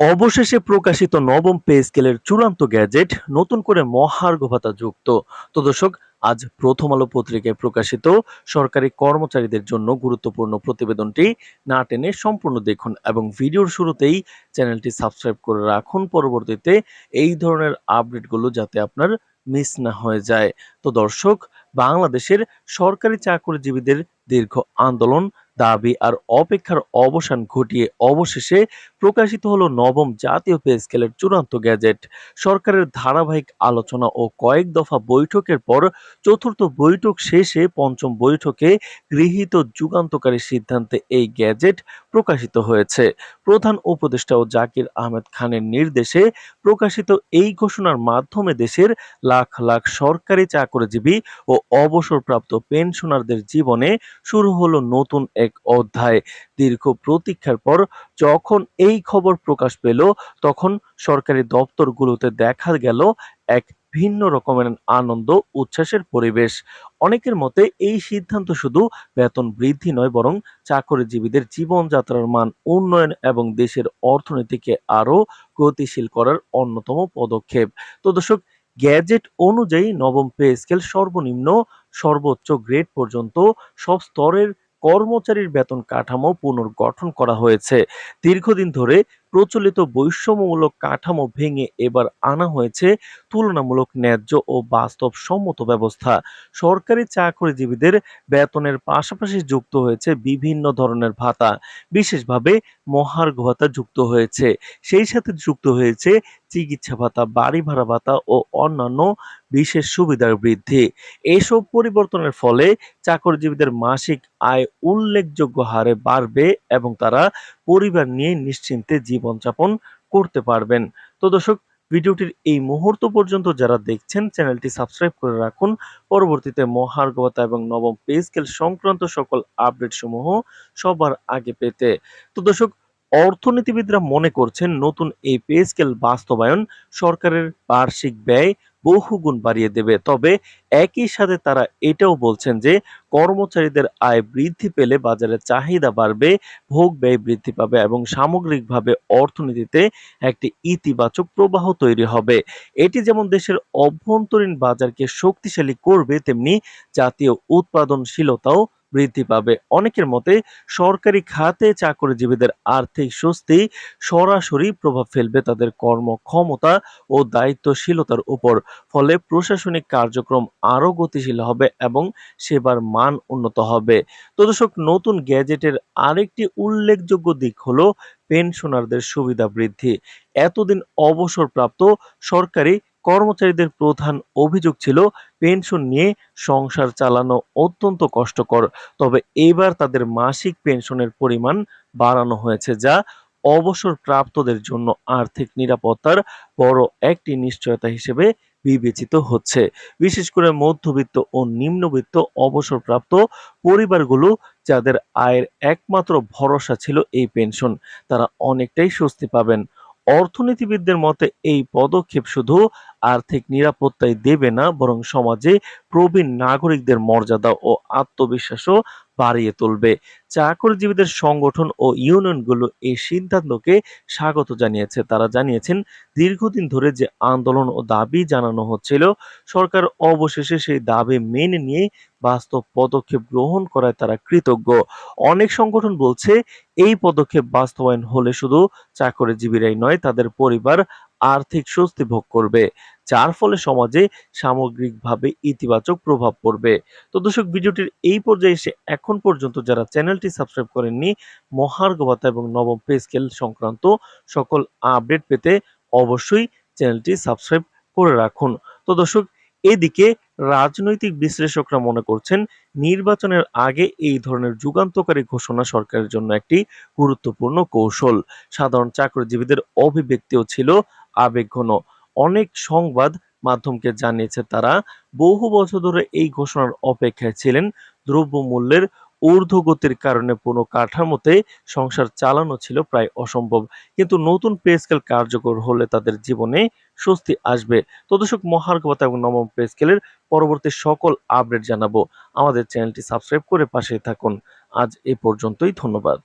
অবশেষে প্রকাশিত নবম পে স্কেলের চূড়ান্ত গ্যাজেট নতুন করে মহার্ঘ ভাতা যুক্ত। তো দর্শক, আজ প্রথম আলো পত্রিকায় প্রকাশিত সরকারি কর্মচারীদের জন্য গুরুত্বপূর্ণ প্রতিবেদনটি না টেনে সম্পূর্ণ দেখুন এবং ভিডিওর শুরুতেই চ্যানেলটি সাবস্ক্রাইব করে রাখুন। পরবর্তীতে এই ধরনের আপডেটগুলো যাতে আপনার মিস না হয়ে যায়। তো দর্শক, বাংলাদেশের সরকারি চাকরিজীবীদের দীর্ঘ আন্দোলন, দাবি আর অপেক্ষার অবসান ঘটিয়ে অবশেষে প্রকাশিত হলো নবম জাতীয় পে স্কেলের চূড়ান্ত গ্যাজেট। সরকারের ধারাবাহিক আলোচনা ও কয়েক দফা বৈঠকের পর চতুর্থ বৈঠক শেষে পঞ্চম বৈঠকে গৃহীত যুগান্তকারী সিদ্ধান্তে এই গ্যাজেট প্রকাশিত হয়েছে। প্রধান উপদেষ্টা ও জাকির আহমেদ খানের নির্দেশে প্রকাশিত এই ঘোষণার মাধ্যমে দেশের লাখ লাখ সরকারি চাকরিজীবী ও অবসরপ্রাপ্ত পেনশনারদের জীবনে শুরু হলো নতুন এক অধ্যায়। দীর্ঘ প্রতীক্ষার পর যখন এই খবর প্রকাশ পেল, তখন সরকারি দপ্তরগুলোতে দেখা গেল এক ভিন্ন রকমের আনন্দ, উচ্ছ্বাসের পরিবেশ। অনেকের মতে এই সিদ্ধান্ত শুধু বেতন বৃদ্ধি নয়, বরং চাকরিজীবীদের জীবনযাত্রার মান উন্নয়ন এবং দেশের অর্থনীতিকে আরও গতিশীল করার অন্যতম পদক্ষেপ। তো দর্শক, গ্যাজেট অনুযায়ী নবম পে স্কেল সর্বনিম্ন, সর্বোচ্চ গ্রেড পর্যন্ত সব স্তরের কর্মচারীর বেতন কাঠামো পুনর্গঠন করা হয়েছে। দীর্ঘদিন ধরে প্রচলিত বৈষম্যমূলক কাঠামো ভেঙে এবার আনা হয়েছে তুলনামূলক ন্যায্য ও বাস্তবসম্মত ব্যবস্থা। সরকারি চাকরিজীবীদের বেতনের পাশাপাশি যুক্ত হয়েছে বিভিন্ন ধরনের ভাতা। বিশেষভাবে মহার্ঘ ভাতা যুক্ত হয়েছে। সেই সাথে যুক্ত হয়েছে চিকিৎসা ভাতা, বাড়ি ভাড়া ভাতা ও অন্যান্য বিশেষ সুবিধার বৃদ্ধি। এসব পরিবর্তনের ফলে চাকরিজীবীদের মাসিক আয় উল্লেখযোগ্য হারে বাড়বে এবং তারা পরিবার নিয়ে নিশ্চিন্তে জীবনযাপন করতে পারবেন। তো দর্শক ভিডিওটির এই মুহূর্ত পর্যন্ত যারা দেখছেন, চ্যানেলটি সাবস্ক্রাইব করে রাখুন। পরবর্তীতে মহার্গবতা এবং নবম পে স্কেল সংক্রান্ত সকল আপডেট সমূহ সবার আগে পেতে। তো দর্শক, অর্থনীতিবিদরা মনে করছেন নতুন এই পে স্কেল বাস্তবায়ন সরকারের বার্ষিক ব্যয় বহুগুণ বাড়িয়ে দেবে। তবে একই সাথে তারা এটাও বলছেন যে, কর্মচারীদের আয় বৃদ্ধি পেলে বাজারে চাহিদা বাড়বে, ভোগ ব্যয় বৃদ্ধি পাবে এবং সামগ্রিকভাবে অর্থনীতিতে একটি ইতিবাচক প্রবাহ তৈরি হবে। এটি যেমন দেশের অভ্যন্তরীণ বাজারকে শক্তিশালী করবে, তেমনি জাতীয় উৎপাদনশীলতাও বৃদ্ধি পাবে। অনেকের মতে, সরকারি খাতে চাকরিজীবীদের আর্থিক স্বস্তি সরাসরি প্রভাব ফেলবে তাদের কর্মক্ষমতা ও দায়িত্বশীলতার উপর। ফলে প্রশাসনিক কার্যক্রম আরও গতিশীল হবে এবং সেবার মান উন্নত হবে। তো দর্শক, নতুন গ্যাজেটের আরেকটি উল্লেখযোগ্য দিক হলো, পেনশনারদের সুবিধা বৃদ্ধি। এতদিন অবসরপ্রাপ্ত সরকারি কর্মচারীদের প্রধান অভিযোগ ছিল, পেনশন নিয়ে সংসার চালানো অত্যন্ত কষ্টকর। তবে এবার তাদের মাসিক পেনশনের পরিমাণ বাড়ানো হয়েছে, যা অবসরপ্রাপ্তদের জন্য আর্থিক নিরাপত্তার বড় একটি নিশ্চয়তা হিসেবে বিবেচিত হচ্ছে। বিশেষ করে মধ্যবিত্ত ও নিম্নবিত্ত অবসরপ্রাপ্ত পরিবারগুলো, যাদের আয়ের একমাত্র ভরসা ছিল এই পেনশন, তারা অনেকটাই স্বস্তি পাবেন। অর্থনীতিবিদদের মতে, এই পদক্ষেপ শুধু আর্থিক নিরাপত্তাই দেবে না, বরং সমাজে প্রবীণ নাগরিকদের মর্যাদা ও আত্মবিশ্বাসও বাড়িয়ে তুলবে। চাকরিজীবীদের সংগঠন ও ইউনিয়নগুলো এই সিদ্ধান্তকে স্বাগত জানিয়েছে। তারা জানিয়েছেন, দীর্ঘদিন ধরে যে আন্দোলন ও দাবি জানানো হচ্ছিল, সরকার অবশেষে সেই দাবি মেনে নিয়ে বাস্তব পদক্ষেপ গ্রহণ করায় তারা কৃতজ্ঞ। অনেক সংগঠন বলছে, এই পদক্ষেপ বাস্তবায়ন হলে শুধু চাকরিজীবীরাই নয়, তাদের পরিবার আর্থিক স্বস্তি ভোগ করবে, যার ফলে সমাজে সামগ্রিকভাবে ইতিবাচক প্রভাব পড়বে। তো দর্শক, ভিডিওটির এই পর্যায়ে এসে এখন পর্যন্ত যারা চ্যানেলটি সাবস্ক্রাইব করেননি, মহার্ঘ ভাতা এবং নবম পে স্কেল সংক্রান্ত সকল আপডেট পেতে অবশ্যই চ্যানেলটি সাবস্ক্রাইব করে রাখুন। তো দর্শক, এদিকে রাজনৈতিক বিশ্লেষকরা মনে করছেন, নির্বাচনের আগে এই ধরনের যুগান্তকারী ঘোষণা সরকারের জন্য একটি গুরুত্বপূর্ণ কৌশল। সাধারণ চাকরিজীবীদের অভিব্যক্তিও ছিল আবেগঘন অনেক সংবাদ মাধ্যমকে জানিয়েছে তারা। বহু বছর ধরে এই ঘোষণার অপেক্ষায় ছিলেন। দ্রব্যমূল্যের ঊর্ধ্বগতির কারণে পুরো কাঠামোতে সংসার চালানো ছিল প্রায় অসম্ভব। কিন্তু নতুন পে স্কেল কার্যকর হলে তাদের জীবনে স্বস্তি আসবে। তো দর্শক মহার্ঘবতা এবং নবম পে স্কেলের পরবর্তী সকল আপডেট জানাব। আমাদের চ্যানেলটি সাবস্ক্রাইব করে পাশে থাকুন। আজ এ পর্যন্তই, ধন্যবাদ।